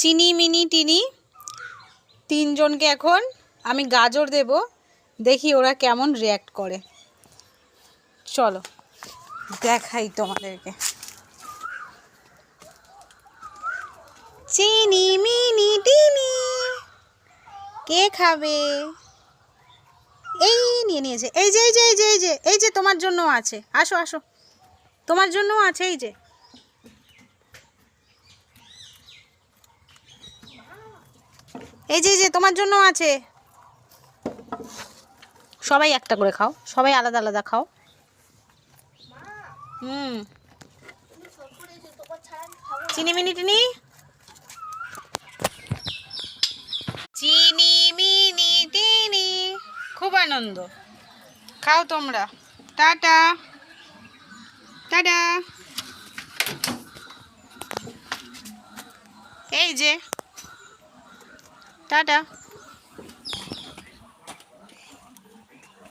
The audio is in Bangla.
চিনি, মিনি, টিনি, তিনজনকে এখন আমি গাজর দেব। দেখি ওরা কেমন রিয়্যাক্ট করে। চলো, দেখাই তোমাদেরকে। চিনি, মিনি, টিনি, কে খাবে? এই নিয়ে নিয়েছে। এই যে এই যে এই যে এই যে এই যে তোমার জন্য আছে। আসো আসো। তোমার জন্য আছে, এই যে। এই যে যে, তোমার জন্য আছে। সবাই একটা করে খাও। সবাই আলাদা আলাদা খাও। হুম। চিনি মিনি টিনি? চিনি মিনি টিনি। খুব আনন্দ। খাও তোমরা। টাটা। টাটা। এই যে। টাটা